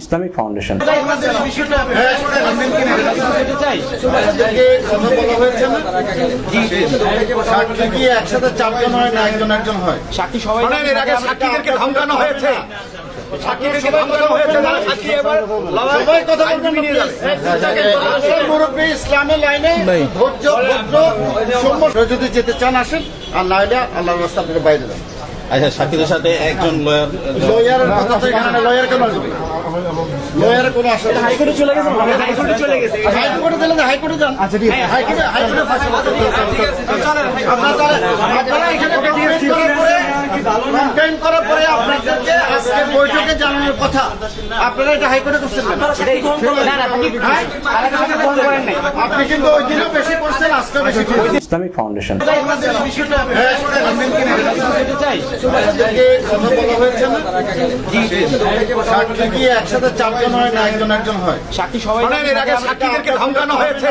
Islamic foundation. হয় হয় যদি যেতে চান আসেন আর না হলে আল্লাহর রাস্তা আপনাকে বাইরে দেন আচ্ছা সাক্ষীদের সাথে একজন লয়ার লয়ারের কথা তো এখানে লয়ার কেন আসবে লয়ারের কোনো আসলে হাইকোর্টে চলে গেছে হাইকোর্টে চলে গেছে। হাইকোর্টে দিলে হাইকোর্টে যান। আচ্ছা ঠিক আছে। হাইকোর্টে হাইকোর্টে ফাঁসি আপনারা আপনারা এখানে কমপ্লেন করার পরে কমপ্লেন করার পরে আপনাদেরকে আজকে বৈঠকে জানানোর কথা। আপনারা এটা হাইকোর্টে করছেন হ্যাঁ? আপনি কিন্তু ওই দিনও বেশি করছেন আজকে বেশি ইসলামিক ফাউন্ডেশন। সাক্ষী একসাথে চারজন হয় না একজন একজন হয়? সাক্ষী সবাই এর আগে সাক্ষীদেরকে ধমকানো হয়েছে।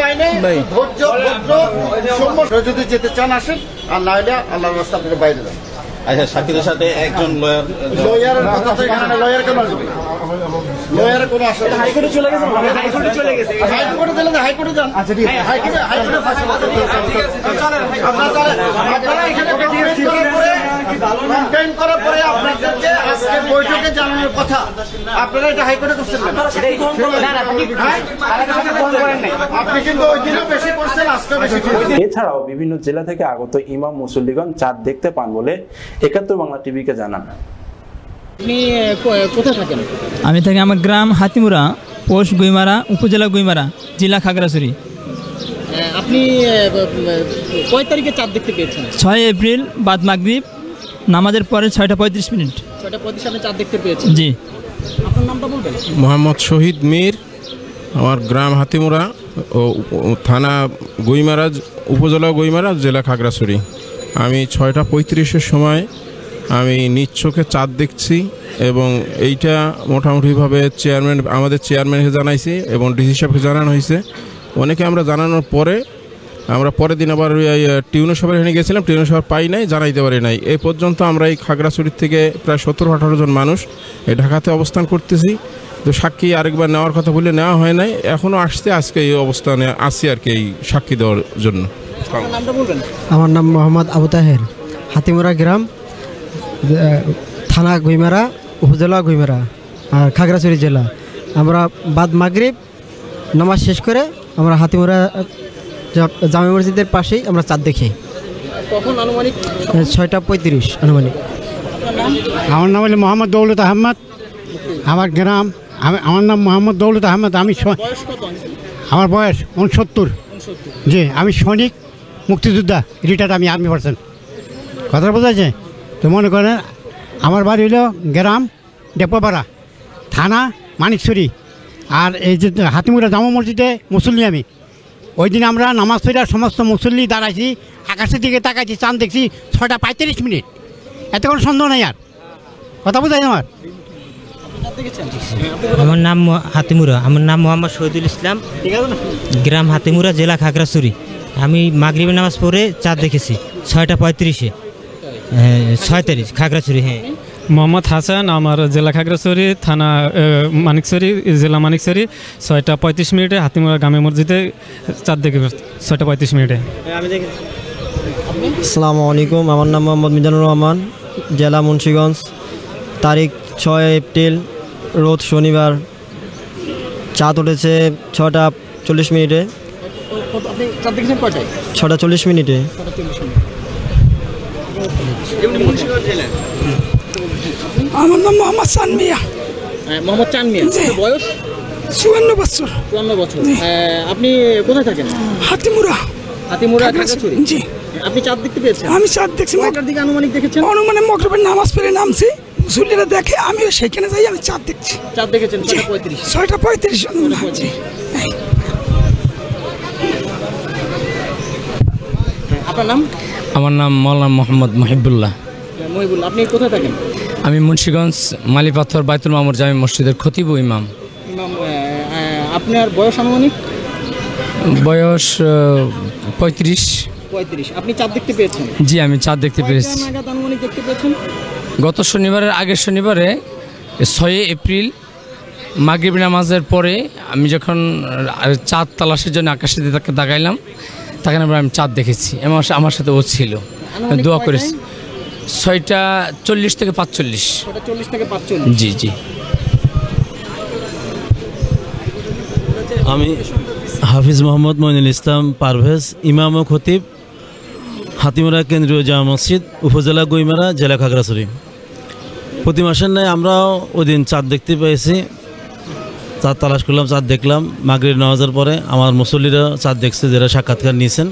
লাইনে ধৈর্য ভদ্র সৌম্য সে যদি যেতে চান আসেন। আর না হলে রাস্তা আপনাকে বাইরে দেন আচ্ছা সাক্ষীদের সাথে একজন লয়ার লয়ারের কথা তো এখানে লয়ার কেন আসবে লয়ারের কোনো আসলে হাইকোর্টে চলে গেছে হাইকোর্টে চলে গেছে। হাইকোর্টে দিলে হাইকোর্টে যান। আচ্ছা ঠিক আছে। হাইকোর্টে হাইকোর্টে ফাঁসি আপনারা আপনারা এখানে করার পরে কমপ্লেন করার পরে আপনাদেরকে আজকে বৈঠকে জানানোর কথা। আপনারা এটা হাইকোর্টে করছেন হ্যাঁ? আপনি কিন্তু ওই দিনও বেশি করছেন আজকে বেশি এছাড়াও বিভিন্ন জেলা থেকে আগত ইমাম মুসল্লিগণ চাঁদ দেখতে পান বলে একাত্তর বাংলা টিভিকে জানান। আপনি কোথায় থাকেন? আমি থাকি আমার গ্রাম হাতিমুরা পোষ গুইমারা উপজেলা গুইমারা জেলা খাগড়াছড়ি। আপনি কয় তারিখে চাঁদ দেখতে পেয়েছেন? ছয় এপ্রিল বাদ মাগরিব নামাজের পরে ছয়টা পঁয়ত্রিশ মিনিট। ছয়টা পঁয়ত্রিশ আপনি চাঁদ দেখতে পেয়েছেন। জি। আপনার নামটা বলবেন? মোহাম্মদ শহীদ মীর আমার গ্রাম হাতিমুরা ও থানা গুইমারা উপজেলা গুইমারা জেলা খাগড়াছড়ি। আমি ছয়টা পঁয়ত্রিশের সময় আমি নিজ চোখে চাঁদ দেখছি এবং এইটা মোটামুটিভাবে চেয়ারম্যান আমাদের চেয়ারম্যানকে জানাইছি এবং ডিসি সাহেবকে জানানো হয়েছে। অনেকে আমরা জানানোর পরে আমরা পরের দিন আবার টিউনো সভার এখানে গেছিলাম টিউনো সভার পাই নাই জানাইতে পারি নাই। এই পর্যন্ত আমরা এই খাগড়াছড়ির থেকে প্রায় সত্তর আঠারো জন মানুষ এই ঢাকাতে অবস্থান করতেছি। তো সাক্ষী আরেকবার নেওয়ার কথা বলে নেওয়া হয় নাই এখনও আসতে আজকে এই অবস্থানে আসি আর কি এই সাক্ষী দেওয়ার জন্য। আপনার নামটা বলবেন? আমার নাম মোহাম্মদ আবু তাহের হাতিমুরা গ্রাম থানা গুইমারা উপজেলা গুইমারা আর খাগড়াছড়ি জেলা। আমরা বাদ মাগরিব নামাজ শেষ করে আমরা হাতিমুরা জামে মসজিদের পাশেই আমরা চাঁদ দেখি। কখন আনুমানিক? ছয়টা পঁয়ত্রিশ আনুমানিক। আমার নাম হলো মোহাম্মদ দৌলত আহমদ। আমার গ্রাম আমি আমার নাম মোহাম্মদ দৌলত আহমদ। আমি স- আমার বয়স উনসত্তর। জি আমি সৈনিক মুক্তিযোদ্ধা রিটায়ার্ড আমি আর্মি পার্সন কথা বোঝা যায়? তো মনে করেন আমার বাড়ি হলো গ্রাম ডেপোপাড়া থানা মানিকছড়ি। আর এই যে হাতিমুরা জামা মসজিদে মুসল্লি আমি। ওই দিন আমরা নামাজ পড়ে সমস্ত মুসল্লি দাঁড়াইছি আকাশের দিকে তাকাইছি চাঁদ দেখছি ছটা পঁয়ত্রিশ মিনিট। এত কোনো সন্দেহ নাই আর। কথা বোঝায় আমার? আমার নাম হাতিমুরা। আমার নাম মোহাম্মদ শহীদুল ইসলাম। গ্রাম হাতিমুরা জেলা খাগড়াছড়ি। আমি মাগরিবের নামাজ পড়ে চাঁদ দেখেছি ছয়টা পঁয়ত্রিশে। হ্যাঁ, ছয় তারিখ খাগড়াছড়ি হ্যাঁ। মোহাম্মদ হাসান, আমার জেলা খাগড়াছড়ি, থানা মানিকছড়ি, জেলা মানিকছড়ি, ছয়টা পঁয়ত্রিশ মিনিটে হাতিমুরা গ্রামে মসজিদে চাঁদ দেখে ছয়টা পঁয়ত্রিশ মিনিটে। আসসালামু আলাইকুম, আমার নাম মোহাম্মদ মিজানুর রহমান, জেলা মুন্সীগঞ্জ। তারিখ ছয় এপ্রিল, রোজ শনিবার, চাঁদ উঠেছে ছটা চল্লিশ মিনিটে। ছটা চল্লিশ মিনিট। আমার নাম মোহাম্মদ সানমিয়া আহ, মোহাম্মদ চান মিয়া। আপনার বয়স? চুয়ান্ন বছর। চুয়ান্ন বছর। আহ, আপনি কোথায় থাকেন? হাতিমুরা হাতিমুরা খাগড়াছড়ি। জি। আপনি চাঁদ দেখতে পেয়েছেন? আমি চাঁদ দেখছি। কয়টার দিকে আনুমানিক দেখেছেন? অনুমানে মকরবের নামাজ পড়ে নামছি। মুসল্লিরা দেখে আমিও সেখানে যাই আমি চাঁদ দেখছি। চাঁদ দেখেছেন? ছয়টা পঁয়ত্রিশ। ছয়টা পঁয়ত্রিশ। জি। আপনার নাম? আমার নাম মৌলানা মোহাম্মদ মহিবুল্লাহ। মহিবুল আপনি কোথায় থাকেন? আমি মুন্সীগঞ্জ মালিপাথর বাইতুল মামুর জামি মসজিদের খতিব ইমাম। আপনার বয়স আনুমানিক? বয়স পঁয়ত্রিশ। পঁয়ত্রিশ। আপনি চাঁদ দেখতে পেয়েছেন? জি আমি চাঁদ দেখতে পেরেছি গত শনিবারের আগের শনিবারে ছয় এপ্রিল মাগরিব নামাজের পরে আমি যখন চাঁদ তালাশের জন্য আকাশের দিকে তাকে তাকাইলাম তাকে আমি চাঁদ দেখেছি। আমার আমার সাথে ও ছিল। দোয়া করেছি। ছয়টা চল্লিশ থেকে পাঁচচল্লিশ। চল্লিশ থেকে পাঁচচল্লিশ। জি জি। আমি হাফিজ মোহাম্মদ মইনুল ইসলাম পারভেজ ইমাম ও খতিব হাতিমারা কেন্দ্রীয় জামা মসজিদ উপজেলা গৈমারা জেলা খাগড়াছড়ি। প্রতি মাসের ন্যায় আমরাও ওই দিন চাঁদ দেখতে পেয়েছি। চাঁদ তালাশ করলাম চাঁদ দেখলাম। মাগরির নামাজের পরে আমার মুসল্লিরা চাঁদ দেখছে যারা সাক্ষাৎকার নিয়েছেন।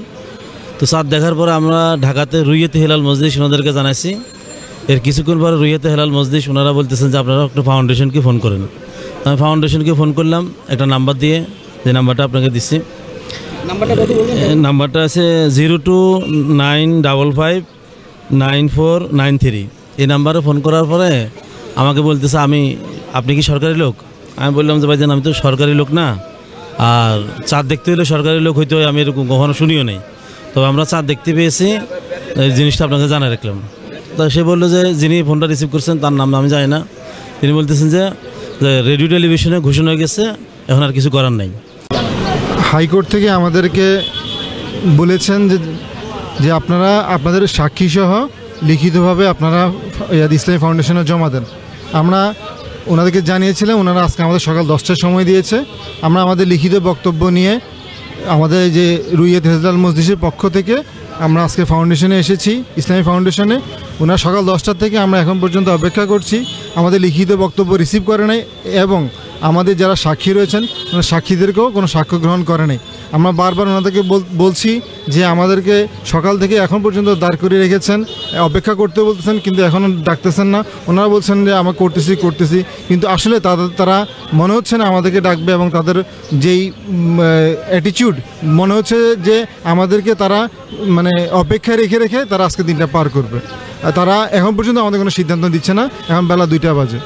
তো চাঁদ দেখার পরে আমরা ঢাকাতে রুইয়েতে হেলাল মসজিদ ওনাদেরকে জানাইছি। এর কিছুক্ষণ পরে রুইয়েতে হেলাল মসজিদ ওনারা বলতেছেন যে আপনারা একটু ফাউন্ডেশনকে ফোন করেন। আমি ফাউন্ডেশনকে ফোন করলাম একটা নাম্বার দিয়ে যে নাম্বারটা আপনাকে দিচ্ছি। নাম্বারটা আছে zero two nine double five nine four nine three. এই নাম্বারে ফোন করার পরে আমাকে বলতেছে আমি আপনি কি সরকারি লোক? আমি বললাম যে ভাই ভাইজান আমি তো সরকারি লোক না। আর চাঁদ দেখতে হলে সরকারি লোক হইতে হয় আমি এরকম কখনো শুনিও নেই। তবে আমরা চাঁদ দেখতে পেয়েছি, এই জিনিসটা আপনাকে জানা রাখলাম। তো সে বলল যে, যিনি ফোনটা রিসিভ করছেন, তার নাম আমি জানি না। তিনি বলতেছেন যে রেডিও টেলিভিশনে ঘোষণা হয়ে গেছে এখন আর কিছু করার নাই। হাইকোর্ট থেকে আমাদেরকে বলেছেন যে যে আপনারা, আপনাদের সাক্ষী সহ লিখিতভাবে আপনারা ইয়াদ ইসলামী ফাউন্ডেশনে জমা দেন। আমরা ওনাদেরকে জানিয়েছিলাম, ওনারা আজকে আমাদের সকাল দশটার সময় দিয়েছে। আমরা আমাদের লিখিত বক্তব্য নিয়ে আমাদের যে রুইয়ত হেজলাল মসজিদের পক্ষ থেকে আমরা আজকে ফাউন্ডেশনে এসেছি, ইসলামী ফাউন্ডেশনে ওনার সকাল দশটার থেকে আমরা এখন পর্যন্ত অপেক্ষা করছি। আমাদের লিখিত বক্তব্য রিসিভ করে নাই এবং আমাদের যারা সাক্ষী রয়েছেন ওনারা সাক্ষীদেরকেও কোনো সাক্ষ্য গ্রহণ করে নাই। আমরা বারবার ওনাদেরকে বলছি যে আমাদেরকে সকাল থেকে এখন পর্যন্ত দাঁড় করিয়ে রেখেছেন, অপেক্ষা করতে বলতেছেন, কিন্তু এখনও ডাকতেছেন না। ওনারা বলছেন যে, আমরা করতেছি করতেছি। কিন্তু আসলে তাদের, তারা মনে হচ্ছে না আমাদেরকে ডাকবে এবং তাদের যেই অ্যাটিটিউড মনে হচ্ছে যে আমাদেরকে তারা মানে অপেক্ষায় রেখে রেখে তারা আজকে দিনটা পার করবে। তারা এখন পর্যন্ত আমাদের কোনো সিদ্ধান্ত দিচ্ছে না। এখন বেলা দুইটা বাজে।